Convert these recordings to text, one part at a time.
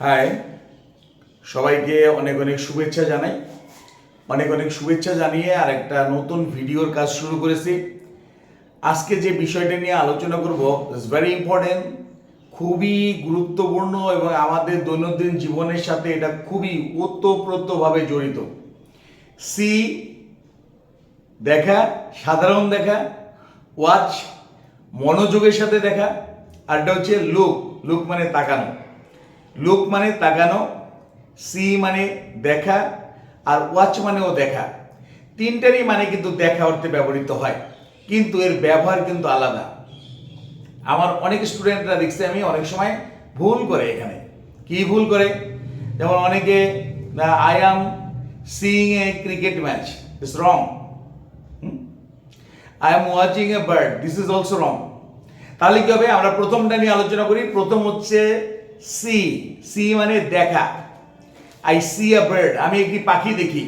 High সবাইকে অনেক অনেক শুভেচ্ছা জানাই। অনেক অনেক শুভেচ্ছা জানিয়ে আর একটা নতুন ভিডিওর কাজ শুরু করেছি। আজকে যে বিষয়টা নিয়ে আলোচনা করব ইজ ভেরি ইম্পর্টেন্ট খুবই গুরুত্বপূর্ণ এবং আমাদের দৈনন্দিন জীবনের সাথে এটা খুবই ওতপ্রোতভাবে জড়িত। সি দেখা, সাধারণ দেখা ওয়াচ মনোযোগের সাথে দেখা, আর এটা হচ্ছে লুক লুক মানে তাকানো। লুক মানে তাকানো, সি মানে দেখা, আর ওয়াচ মানেও দেখা। তিনটারই মানে কিন্তু দেখা অর্থে ব্যবহৃত হয়, কিন্তু এর ব্যবহার কিন্তু আলাদা। আমার অনেক স্টুডেন্টরা দেখছি আমি অনেক সময় ভুল করে এখানে। কি ভুল করে? যেমন অনেকে I am seeing a cricket match is wrong I am watching a bird this is also wrong তাহলে কি হবে? আমরা প্রথমটা নিয়ে আলোচনা করি। প্রথম হচ্ছে সি সি মানে দেখা। আই সি আ বার্ড আমি একটি পাখি দেখি।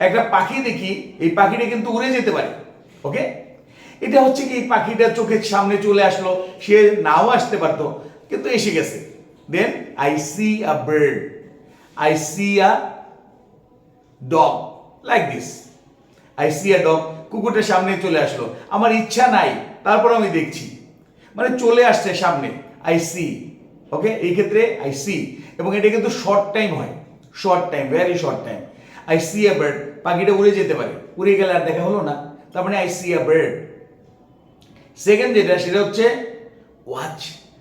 একটা পাখি দেখি, এই পাখিটা কিন্তু উড়ে যেতে পারে ওকে এটা হচ্ছে কি, এই পাখিটা চোখের সামনে চলে আসলো, সে নাও আসতে পারতো, কিন্তু এসে গেছে। Then I see a bird I see a dog like this I see a dog কুকুরটা সামনে চলে আসলো। আমার ইচ্ছা নাই, তারপর আমি দেখছি। মানে চলে আসছে সামনে আই সি ওকে এই ক্ষেত্রে আই সি এবং এটা কিন্তু শর্ট টাইম হয়। Short time very short time I see a bird পাখিটা উড়ে যেতে পারে। উড়ে গেলে আর দেখা হলো না। তার মানে I see a bird second যেটা, সেটা হচ্ছে ওয়াচ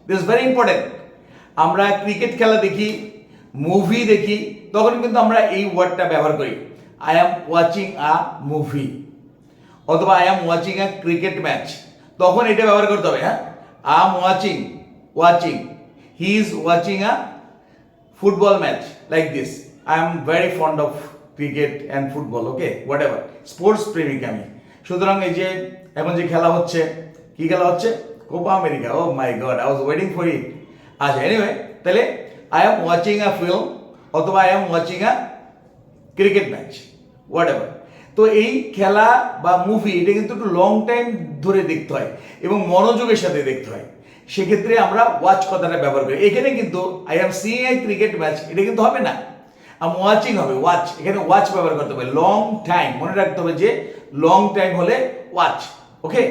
দিস ভেরি ইম্পর্টেন্ট আমরা ক্রিকেট খেলা দেখি মুভি দেখি, তখন কিন্তু আমরা এই ওয়ার্ডটা ব্যবহার করি। I am watching a movie অথবা I am watching a cricket match তখন এটা ব্যবহার করতে হবে হ্যাঁ? I am watching watching he is watching a football match like this I am very fond of cricket and football okay what sports প্রেমিক আমি। সুতরাং এই যে এখন যে খেলা হচ্ছে, কি খেলা হচ্ছে? Copa America oh my god I was waiting for it আচ্ছা এনিওয়ে তাহলে I am watching a film অথবা I am watching a cricket match what তো এই খেলা বা মুভি এটা কিন্তু একটু লং টাইম ধরে দেখতে হয় এবং মনোযোগের সাথে দেখতে হয়। সেক্ষেত্রে আমরা ওয়াচ কথাটা ব্যবহার করি। এখানে কিন্তু I am seeing a cricket match এটা কিন্তু হবে না। আম ওয়াচিং হবে ওয়াচ এখানে ওয়াচ ব্যবহার করতে হবে লং টাইম মনে রাখতে হবে যে লং টাইম হলে ওয়াচ ওকে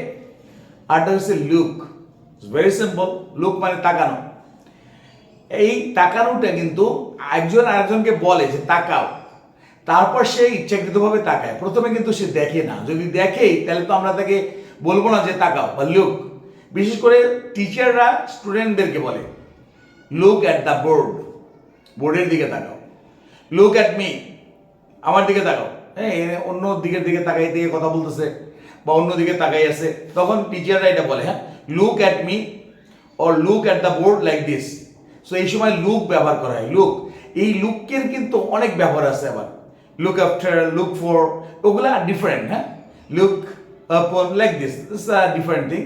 আরটা হচ্ছে লুক ভেরি সিম্পল লুক মানে তাকানো। এই তাকানোটা কিন্তু একজন আরেকজনকে বলে যে তাকাও। তারপর সে ইচ্ছাকৃতভাবে তাকায়। প্রথমে কিন্তু সে দেখে না। যদি দেখেই তাহলে তো আমরা তাকে বলব না যে তাকাও বা লুক বিশেষ করে টিচাররা স্টুডেন্টদেরকে বলে লুক অ্যাট দ্য বোর্ড বোর্ডের দিকে তাকাও। লুক অ্যাট মি আমার দিকে তাকাও। হ্যাঁ অন্য দিকের দিকে তাকাই দিয়ে কথা বলতেছে বা অন্য দিকে তাকাই আছে। তখন টিচাররা এটা বলে হ্যাঁ look at me or look at the board like this so এই সময় লুক ব্যবহার করা হয়। লুক এই লুকের কিন্তু অনেক ব্যবহার আছে আবার। লুক আফটার লুক ফর ওগুলা ডিফারেন্ট হ্যাঁ? Look like this this are different thing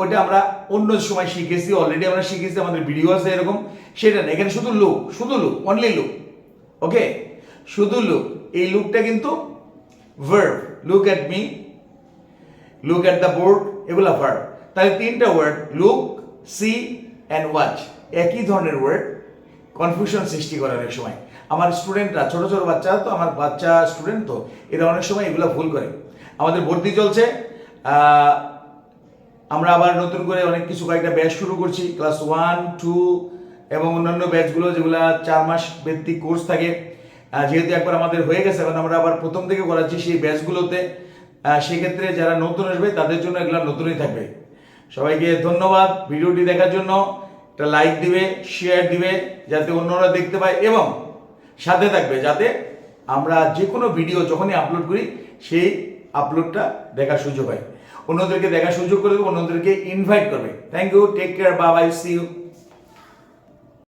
ওইটা আমরা অন্য সময় শিখেছি অলরেডি আমরা শিখেছি, আমাদের ভিডিও আছে এরকম। সেটা না, এখানে শুধু লুক শুধু লুক অনলি লুক ওকে শুধু লুক এই লুকটা কিন্তু verb look at me look at the board এগুলা ভার্ব তাহলে তিনটা word look see and watch একই ধরনের ওয়ার্ড কনফিউশন সৃষ্টি করে অনেক সময়। আমার স্টুডেন্টরা ছোট ছোট বাচ্চা তো, আমার বাচ্চা স্টুডেন্ট তো, এরা অনেক সময় এগুলো ভুল করে। আমাদের ভর্তি চলছে আমরা আবার নতুন করে অনেক কিছু কয়েকটা ব্যাচ শুরু করছি ক্লাস ওয়ান টু এবং অন্যান্য ব্যাচগুলো যেগুলো চার মাস ভিত্তিক কোর্স থাকে। যেহেতু একবার আমাদের হয়ে গেছে, এখন আমরা আবার প্রথম থেকে করাচ্ছি সেই ব্যাচগুলোতে সেক্ষেত্রে যারা নতুন আসবে, তাদের জন্য এগুলো নতুনই থাকবে। সবাইকে ধন্যবাদ ভিডিওটি দেখার জন্য। একটা লাইক দিবে শেয়ার দিবে, যাতে অন্যরা দেখতে পায় এবং সাথে থাকবে, যাতে আমরা যে কোনো ভিডিও যখনই আপলোড করি, সেই আপলোডটা দেখার সুযোগ হয়। অন্যদেরকে দেখার সুযোগ করে দেবে, অন্যদেরকে ইনভাইট করবে। থ্যাংক ইউ টেক কেয়ার বাবাই সি ইউ